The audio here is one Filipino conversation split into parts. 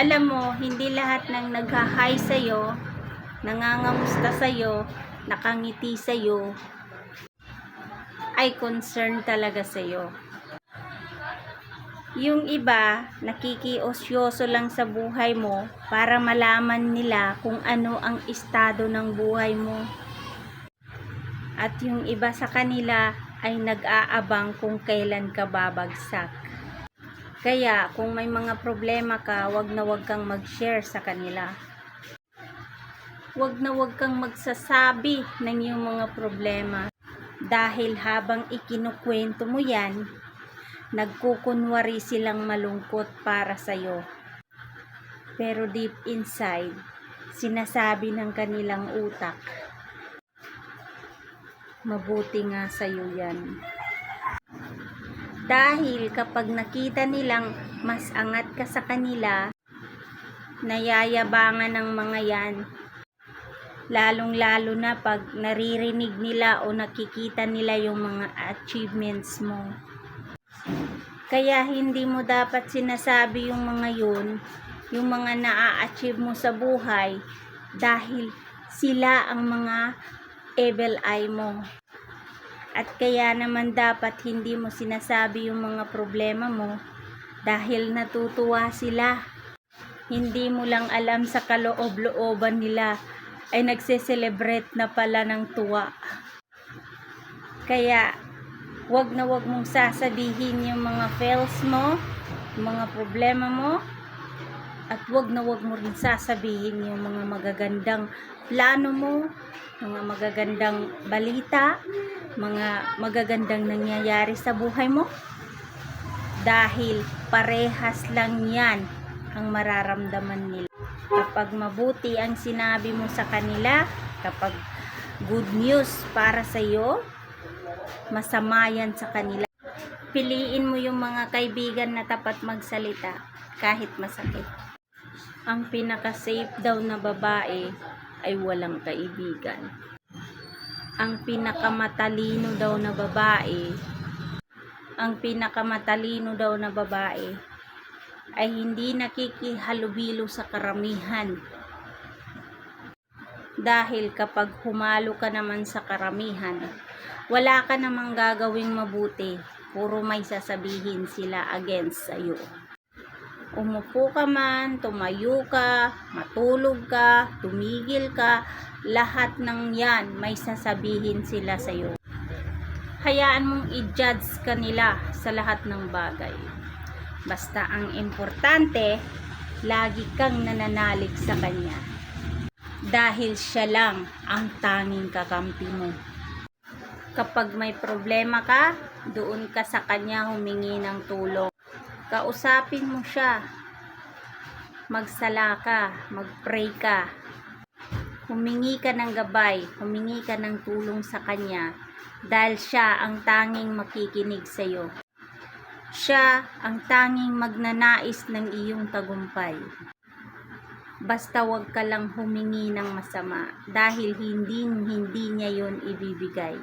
Alam mo, hindi lahat ng nagha-hi sa'yo, nangangamusta sa'yo, nakangiti sa'yo, ay concern talaga sa'yo. Yung iba, nakikiosyoso lang sa buhay mo para malaman nila kung ano ang estado ng buhay mo. At yung iba sa kanila ay nag-aabang kung kailan ka babagsak. Kaya kung may mga problema ka, wag na wag kang mag-share sa kanila. Wag na wag kang magsasabi ng iyong mga problema. Dahil habang ikinukwento mo yan, nagkukunwari silang malungkot para sa'yo. Pero deep inside, sinasabi ng kanilang utak, mabuti nga sa'yo yan. Dahil kapag nakita nilang mas angat ka sa kanila, nayayabangan ng mga yan. Lalong-lalo na pag naririnig nila o nakikita nila yung mga achievements mo. Kaya hindi mo dapat sinasabi yung mga yun, yung mga naa-achieve mo sa buhay, dahil sila ang mga evil eye mo. At kaya naman dapat hindi mo sinasabi yung mga problema mo dahil natutuwa sila. Hindi mo lang alam sa kaloob-looban nila ay nagse-celebrate na pala ng tuwa. Kaya wag na wag mong sasabihin yung mga fails mo, mga problema mo, at wag na wag mo rin sasabihin yung mga magagandang plano mo, mga magagandang balita, mga magagandang nangyayari sa buhay mo. Dahil parehas lang yan ang mararamdaman nila. Kapag mabuti ang sinabi mo sa kanila, kapag good news para sa iyo, masama yan sa kanila. Piliin mo yung mga kaibigan na tapat magsalita kahit masakit. Ang pinaka-safe daw na babae ay walang kaibigan. Ang pinakamatalino daw na babae, ang pinakamatalino daw na babae ay hindi nakikihalubilo sa karamihan. Dahil kapag humalo ka naman sa karamihan, wala ka namang gagawing mabuti. Puro may sasabihin sila against sa'yo. Umupo ka man, tumayo ka, matulog ka, tumigil ka, lahat ng yan may sasabihin sila sa'yo. Hayaan mong i-judge kanila sa lahat ng bagay. Basta ang importante, lagi kang nananalig sa kanya. Dahil siya lang ang tanging kakampi mo. Kapag may problema ka, doon ka sa kanya humingi ng tulong. Kausapin mo siya. Magsala ka, magpray ka. Humingi ka ng gabay, humingi ka ng tulong sa kanya dahil siya ang tanging makikinig sa iyo. Siya ang tanging magnanais ng iyong tagumpay. Basta wag ka lang humingi ng masama dahil hindi hindi niya yon ibibigay.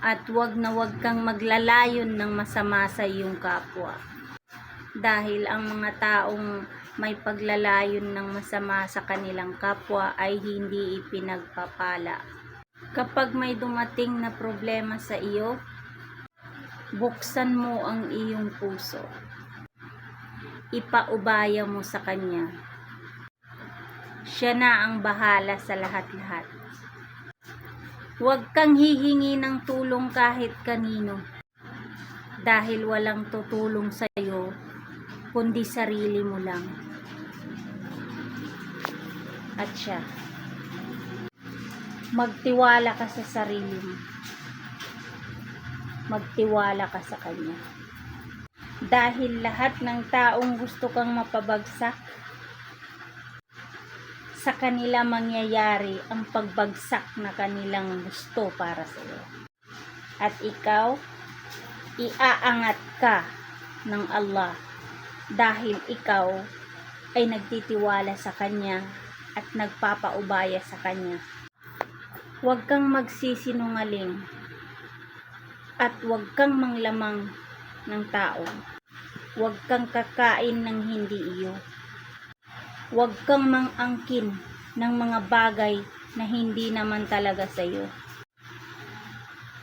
At wag na wag kang maglalayon ng masama sa iyong kapwa. Dahil ang mga taong may paglalayon ng masama sa kanilang kapwa ay hindi ipinagpapala. Kapag may dumating na problema sa iyo, buksan mo ang iyong puso. Ipaubaya mo sa Kanya. Siya na ang bahala sa lahat-lahat. Huwag kang hihingi ng tulong kahit kanino. Dahil walang tutulong sa iyo, kundi sarili mo lang. At siya. Magtiwala ka sa sarili mo magtiwala ka sa Kanya. Dahil lahat ng taong gusto kang mapabagsak, sa kanila mangyayari ang pagbagsak na kanilang gusto para sa iyo. At ikaw, iaangat ka ng Allah dahil ikaw ay nagtitiwala sa Kanya at nagpapaubaya sa Kanya. Huwag kang magsisinungaling at huwag kang manglamang ng tao. Huwag kang kakain ng hindi iyo. Huwag kang mangangkin ng mga bagay na hindi naman talaga sa'yo.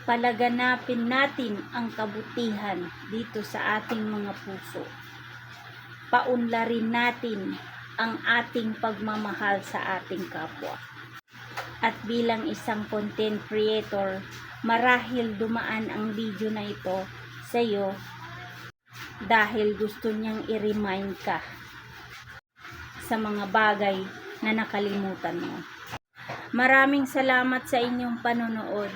Palaganapin natin ang kabutihan dito sa ating mga puso. Paunlarin natin ang ating pagmamahal sa ating kapwa. At bilang isang content creator, marahil dumaan ang video na ito sa iyo dahil gusto niyang i-remind ka sa mga bagay na nakalimutan mo. Maraming salamat sa inyong panonood.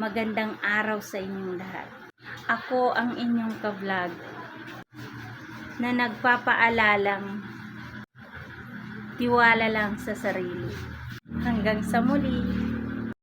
Magandang araw sa inyong lahat. Ako ang inyong kablog na nagpapaalalang tiwala lang sa sarili. Hanggang sa muli.